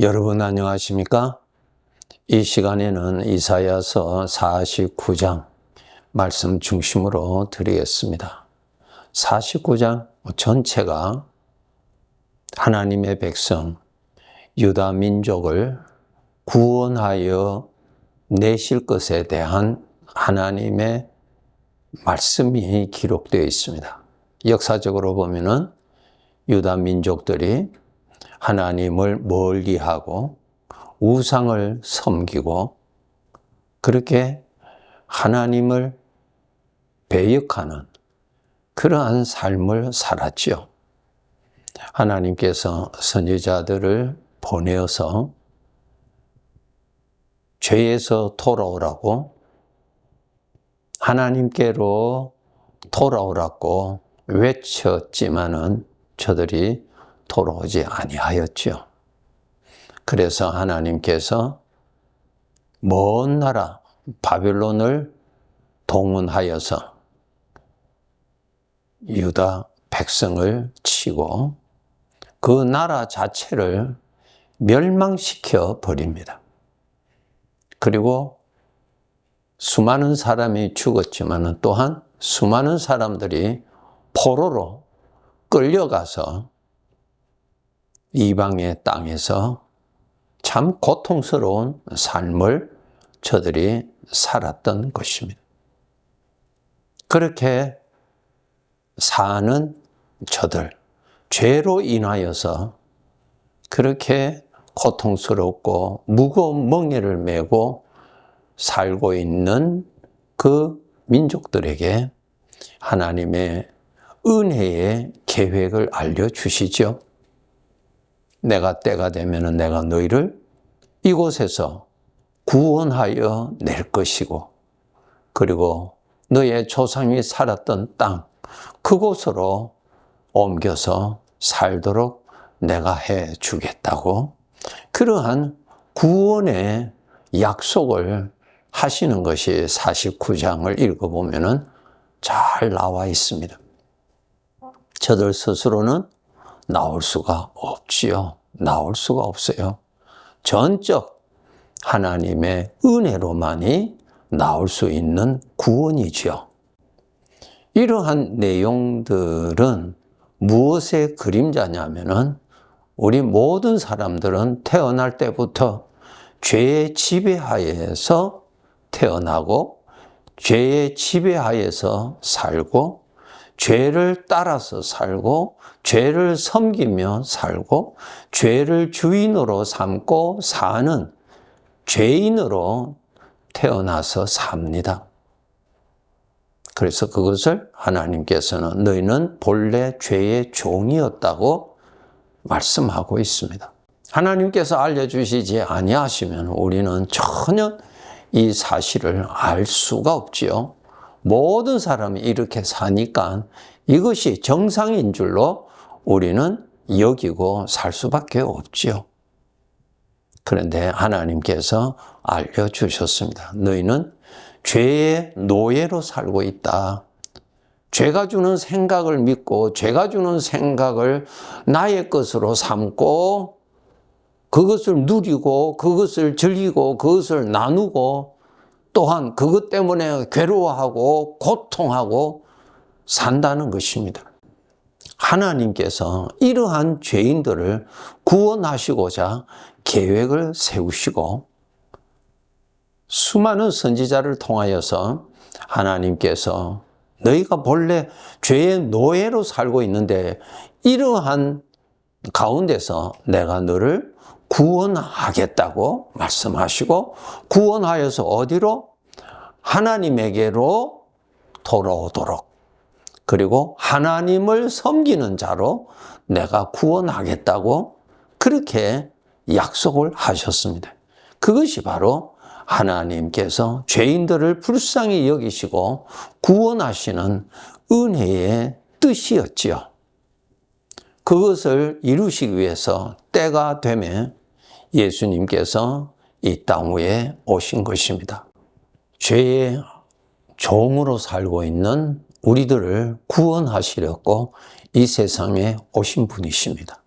여러분 안녕하십니까? 이 시간에는 이사야서 49장 말씀 중심으로 드리겠습니다. 49장 전체가 하나님의 백성 유다 민족을 구원하여 내실 것에 대한 하나님의 말씀이 기록되어 있습니다. 역사적으로 보면은 유다 민족들이 하나님을 멀리하고 우상을 섬기고 그렇게 하나님을 배역하는 그러한 삶을 살았지요. 하나님께서 선지자들을 보내어서 죄에서 돌아오라고 하나님께로 돌아오라고 외쳤지만은 저들이 돌아오지 아니하였지요. 그래서 하나님께서 먼 나라 바벨론을 동원하여서 유다 백성을 치고 그 나라 자체를 멸망시켜 버립니다. 그리고 수많은 사람이 죽었지만 또한 수많은 사람들이 포로로 끌려가서 이방의 땅에서 참 고통스러운 삶을 저들이 살았던 것입니다. 그렇게 사는 저들, 죄로 인하여서 그렇게 고통스럽고 무거운 멍에를 메고 살고 있는 그 민족들에게 하나님의 은혜의 계획을 알려주시죠. 내가 때가 되면 내가 너희를 이곳에서 구원하여 낼 것이고, 그리고 너의 조상이 살았던 땅, 그곳으로 옮겨서 살도록 내가 해 주겠다고, 그러한 구원의 약속을 하시는 것이 49장을 읽어보면 잘 나와 있습니다. 저들 스스로는 나올 수가 없지요. 나올 수가 없어요. 전적 하나님의 은혜로만이 나올 수 있는 구원이지요. 이러한 내용들은 무엇의 그림자냐면은 우리 모든 사람들은 태어날 때부터 죄의 지배하에서 태어나고 죄의 지배하에서 살고 죄를 따라서 살고 죄를 섬기며 살고 죄를 주인으로 삼고 사는 죄인으로 태어나서 삽니다. 그래서 그것을 하나님께서는 너희는 본래 죄의 종이었다고 말씀하고 있습니다. 하나님께서 알려주시지 아니하시면 우리는 전혀 이 사실을 알 수가 없지요. 모든 사람이 이렇게 사니까 이것이 정상인 줄로 우리는 여기고 살 수밖에 없지요. 그런데 하나님께서 알려주셨습니다. 너희는 죄의 노예로 살고 있다. 죄가 주는 생각을 믿고 죄가 주는 생각을 나의 것으로 삼고 그것을 누리고 그것을 즐기고 그것을 나누고 또한 그것 때문에 괴로워하고 고통하고 산다는 것입니다. 하나님께서 이러한 죄인들을 구원하시고자 계획을 세우시고 수많은 선지자를 통하여서 하나님께서 너희가 본래 죄의 노예로 살고 있는데 이러한 가운데서 내가 너를 구원하겠다고 말씀하시고 구원하여서 어디로? 하나님에게로 돌아오도록 그리고 하나님을 섬기는 자로 내가 구원하겠다고 그렇게 약속을 하셨습니다. 그것이 바로 하나님께서 죄인들을 불쌍히 여기시고 구원하시는 은혜의 뜻이었지요. 그것을 이루시기 위해서 때가 되면 예수님께서 이 땅 위에 오신 것입니다. 죄의 종으로 살고 있는 우리들을 구원하시려고 이 세상에 오신 분이십니다.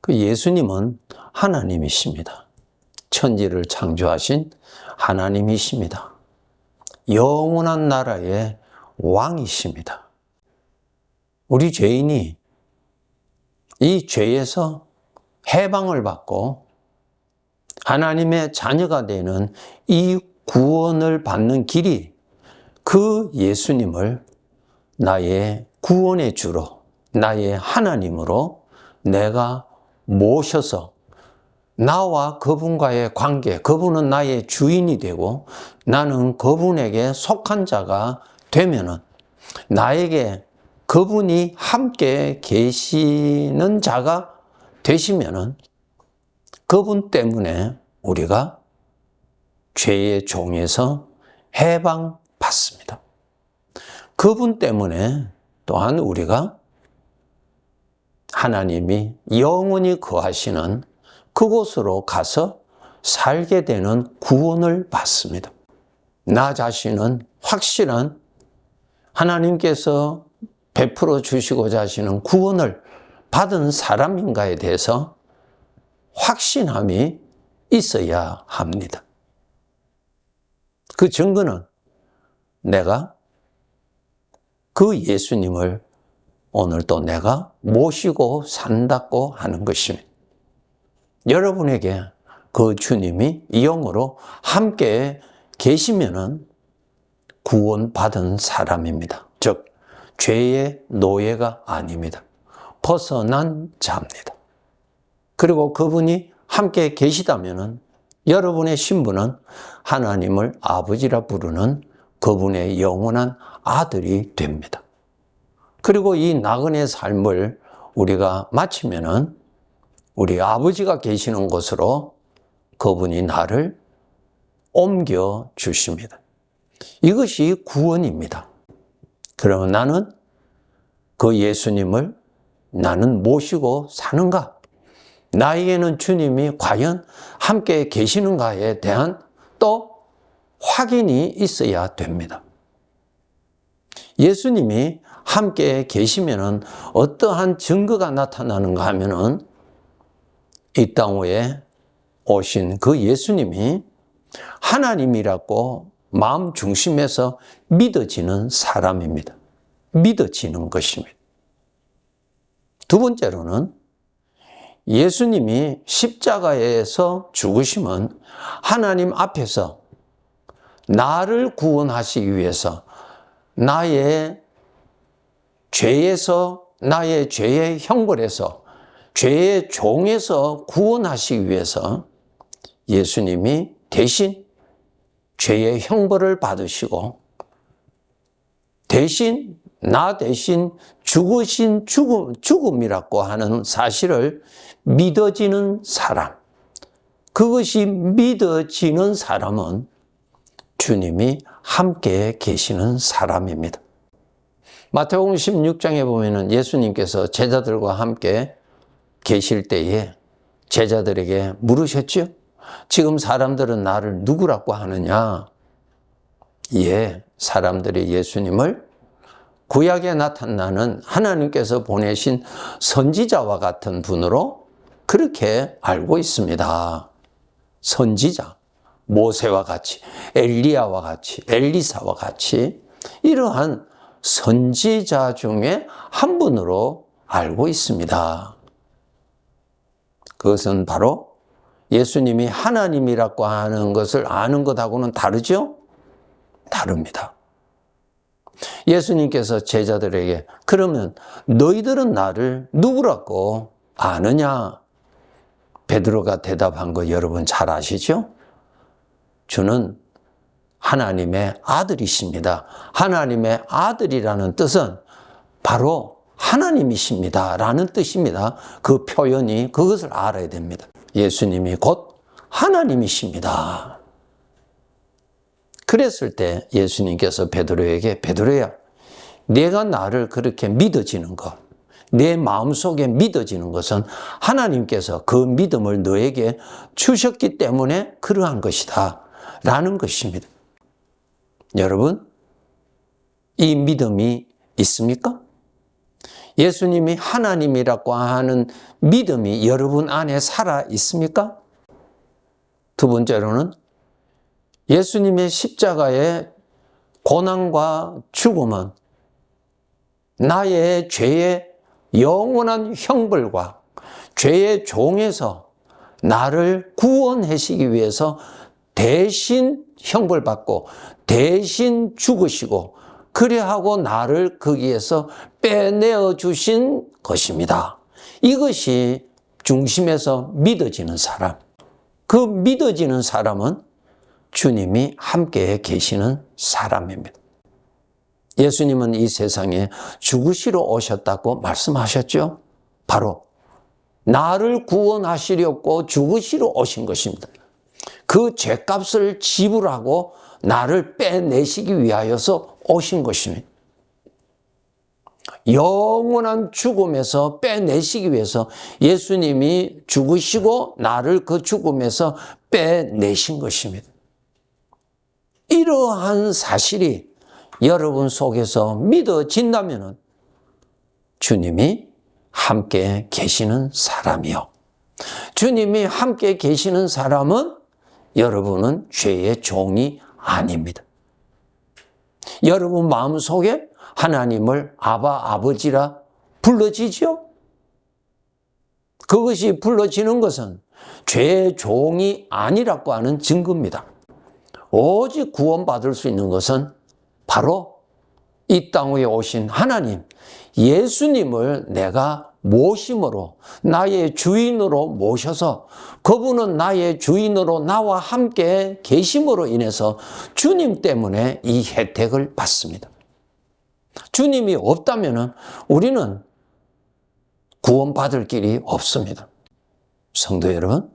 그 예수님은 하나님이십니다. 천지를 창조하신 하나님이십니다. 영원한 나라의 왕이십니다. 우리 죄인이 이 죄에서 해방을 받고 하나님의 자녀가 되는 이 구원을 받는 길이 그 예수님을 나의 구원의 주로, 나의 하나님으로 내가 모셔서 나와 그분과의 관계, 그분은 나의 주인이 되고 나는 그분에게 속한 자가 되면은 나에게 그분이 함께 계시는 자가 되시면은 그분 때문에 우리가 죄의 종에서 해방받습니다. 그분 때문에 또한 우리가 하나님이 영원히 거하시는 그곳으로 가서 살게 되는 구원을 받습니다. 나 자신은 확실한 하나님께서 베풀어 주시고자 하시는 구원을 받은 사람인가에 대해서 확신함이 있어야 합니다. 그 증거는 내가 그 예수님을 오늘 또 내가 모시고 산다고 하는 것입니다. 여러분에게 그 주님이 영으로 함께 계시면은 구원받은 사람입니다. 즉, 죄의 노예가 아닙니다. 벗어난 자입니다. 그리고 그분이 함께 계시다면은 여러분의 신분은 하나님을 아버지라 부르는 그분의 영원한 아들이 됩니다. 그리고 이 나그네 삶을 우리가 마치면은 우리 아버지가 계시는 곳으로 그분이 나를 옮겨 주십니다. 이것이 구원입니다. 그러면 나는 그 예수님을 나는 모시고 사는가? 나에게는 주님이 과연 함께 계시는가에 대한 또 확인이 있어야 됩니다. 예수님이 함께 계시면은 어떠한 증거가 나타나는가 하면은 이땅 위에 오신 그 예수님이 하나님이라고 마음 중심에서 믿어지는 사람입니다. 믿어지는 것입니다. 두 번째로는 예수님이 십자가에서 죽으심은 하나님 앞에서 나를 구원하시기 위해서 나의 죄에서 나의 죄의 형벌에서 죄의 종에서 구원하시기 위해서 예수님이 대신 죄의 형벌을 받으시고 대신 나 대신 죽으신 죽음, 죽음이라고 하는 사실을 믿어지는 사람. 그것이 믿어지는 사람은 주님이 함께 계시는 사람입니다. 마태복음 16장에 보면은 예수님께서 제자들과 함께 계실 때에 제자들에게 물으셨죠? 지금 사람들은 나를 누구라고 하느냐? 예, 사람들이 예수님을 구약에 나타나는 하나님께서 보내신 선지자와 같은 분으로 그렇게 알고 있습니다. 선지자. 모세와 같이, 엘리야와 같이, 엘리사와 같이 이러한 선지자 중에 한 분으로 알고 있습니다. 그것은 바로 예수님이 하나님이라고 하는 것을 아는 것하고는 다르죠? 다릅니다. 예수님께서 제자들에게 그러면 너희들은 나를 누구라고 아느냐? 베드로가 대답한 거 여러분 잘 아시죠? 주는 하나님의 아들이십니다. 하나님의 아들이라는 뜻은 바로 하나님이십니다. 라는 뜻입니다. 그 표현이 그것을 알아야 됩니다. 예수님이 곧 하나님이십니다. 그랬을 때 예수님께서 베드로에게 베드로야, 내가 나를 그렇게 믿어지는 것, 내 마음속에 믿어지는 것은 하나님께서 그 믿음을 너에게 주셨기 때문에 그러한 것이다. 라는 것입니다. 여러분, 이 믿음이 있습니까? 예수님이 하나님이라고 하는 믿음이 여러분 안에 살아 있습니까? 두 번째로는 예수님의 십자가의 고난과 죽음은 나의 죄의 영원한 형벌과 죄의 종에서 나를 구원하시기 위해서 대신 형벌받고 대신 죽으시고 그래하고 나를 거기에서 빼내어 주신 것입니다. 이것이 중심에서 믿어지는 사람. 그 믿어지는 사람은 주님이 함께 계시는 사람입니다. 예수님은 이 세상에 죽으시러 오셨다고 말씀하셨죠? 바로 나를 구원하시려고 죽으시러 오신 것입니다. 그 죄값을 지불하고 나를 빼내시기 위하여서 오신 것입니다. 영원한 죽음에서 빼내시기 위해서 예수님이 죽으시고 나를 그 죽음에서 빼내신 것입니다. 이러한 사실이 여러분 속에서 믿어진다면 주님이 함께 계시는 사람이요. 주님이 함께 계시는 사람은 여러분은 죄의 종이 아닙니다. 여러분 마음 속에 하나님을 아바 아버지라 불러지죠? 그것이 불러지는 것은 죄의 종이 아니라고 하는 증거입니다. 오직 구원받을 수 있는 것은 바로 이 땅 위에 오신 하나님, 예수님을 내가 모심으로 나의 주인으로 모셔서 그분은 나의 주인으로 나와 함께 계심으로 인해서 주님 때문에 이 혜택을 받습니다. 주님이 없다면 우리는 구원받을 길이 없습니다. 성도 여러분,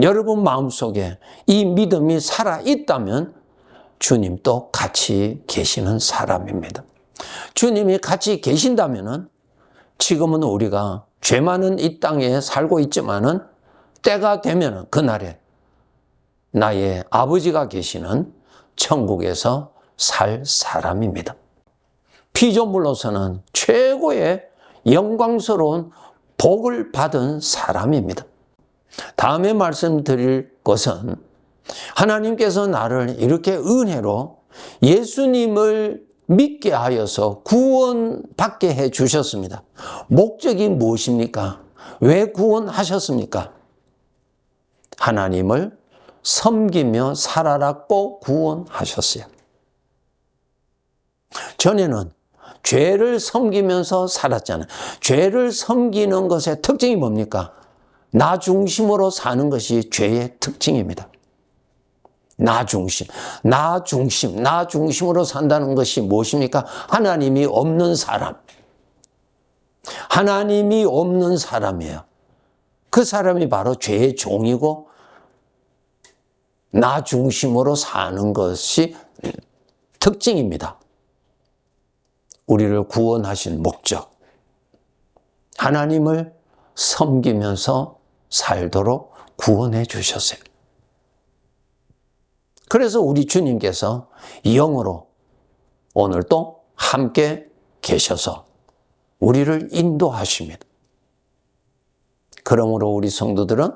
여러분 마음속에 이 믿음이 살아 있다면 주님도 같이 계시는 사람입니다. 주님이 같이 계신다면 지금은 우리가 죄 많은 이 땅에 살고 있지만은 때가 되면 그날에 나의 아버지가 계시는 천국에서 살 사람입니다. 피조물로서는 최고의 영광스러운 복을 받은 사람입니다. 다음에 말씀드릴 것은 하나님께서 나를 이렇게 은혜로 예수님을 믿게 하여서 구원받게 해 주셨습니다. 목적이 무엇입니까? 왜 구원하셨습니까? 하나님을 섬기며 살아라고 구원하셨어요. 전에는 죄를 섬기면서 살았잖아요. 죄를 섬기는 것의 특징이 뭡니까? 나 중심으로 사는 것이 죄의 특징입니다. 나 중심, 나 중심, 나 중심으로 산다는 것이 무엇입니까? 하나님이 없는 사람. 하나님이 없는 사람이에요. 그 사람이 바로 죄의 종이고, 나 중심으로 사는 것이 특징입니다. 우리를 구원하신 목적. 하나님을 섬기면서 살도록 구원해 주셨어요. 그래서 우리 주님께서 영으로 오늘 또 함께 계셔서 우리를 인도하십니다. 그러므로 우리 성도들은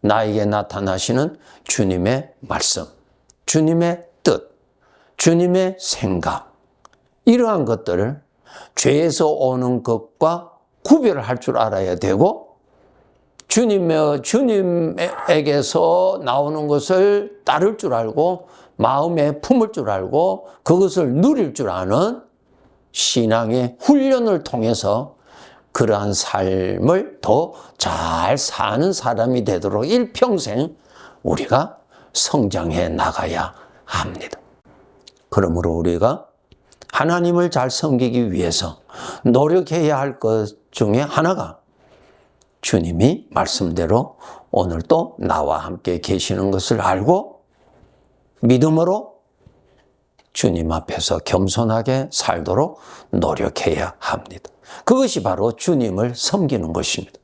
나에게 나타나시는 주님의 말씀, 주님의 뜻, 주님의 생각, 이러한 것들을 죄에서 오는 것과 구별을 할줄 알아야 되고 주님의, 주님에게서 나오는 것을 따를 줄 알고 마음에 품을 줄 알고 그것을 누릴 줄 아는 신앙의 훈련을 통해서 그러한 삶을 더 잘 사는 사람이 되도록 일평생 우리가 성장해 나가야 합니다. 그러므로 우리가 하나님을 잘 섬기기 위해서 노력해야 할 것 중에 하나가 주님이 말씀대로 오늘 또 나와 함께 계시는 것을 알고 믿음으로 주님 앞에서 겸손하게 살도록 노력해야 합니다. 그것이 바로 주님을 섬기는 것입니다.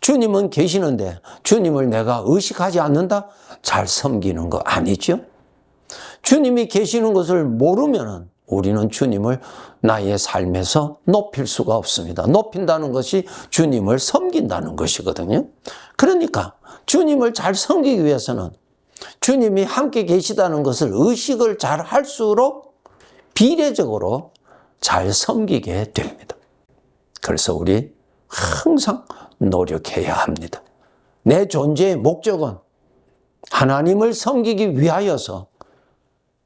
주님은 계시는데 주님을 내가 의식하지 않는다? 잘 섬기는 거 아니죠? 주님이 계시는 것을 모르면 우리는 주님을 나의 삶에서 높일 수가 없습니다. 높인다는 것이 주님을 섬긴다는 것이거든요. 그러니까 주님을 잘 섬기기 위해서는 주님이 함께 계시다는 것을 의식을 잘 할수록 비례적으로 잘 섬기게 됩니다. 그래서 우리 항상 노력해야 합니다. 내 존재의 목적은 하나님을 섬기기 위하여서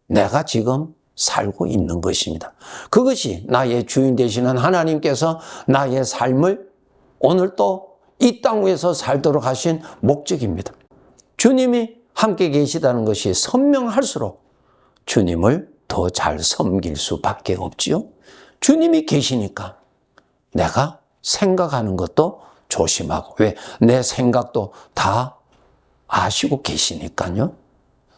내가 지금 살고 있는 것입니다. 그것이 나의 주인 되시는 하나님께서 나의 삶을 오늘 또 이 땅 위에서 살도록 하신 목적입니다. 주님이 함께 계시다는 것이 선명할수록 주님을 더 잘 섬길 수밖에 없지요. 주님이 계시니까 내가 생각하는 것도 조심하고 왜 내 생각도 다 아시고 계시니까요.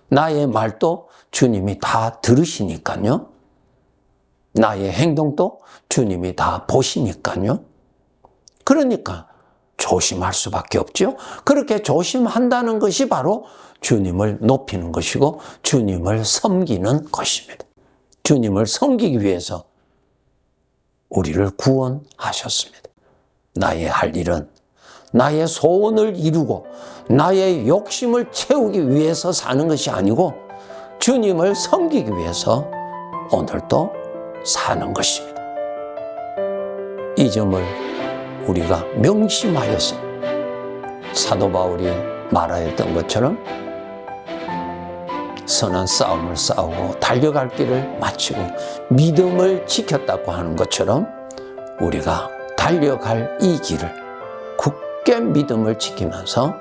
나의 말도 주님이 다 들으시니까요. 나의 행동도 주님이 다 보시니까요. 그러니까 조심할 수밖에 없죠. 그렇게 조심한다는 것이 바로 주님을 높이는 것이고 주님을 섬기는 것입니다. 주님을 섬기기 위해서 우리를 구원하셨습니다. 나의 할 일은 나의 소원을 이루고 나의 욕심을 채우기 위해서 사는 것이 아니고 주님을 섬기기 위해서 오늘도 사는 것입니다. 이 점을 우리가 명심하여서 사도 바울이 말하였던 것처럼 선한 싸움을 싸우고 달려갈 길을 마치고 믿음을 지켰다고 하는 것처럼 우리가 달려갈 이 길을 굳게 믿음을 지키면서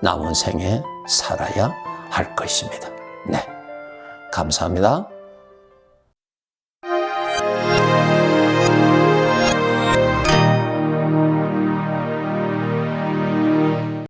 남은 생에 살아야 할 것입니다. 네. 감사합니다.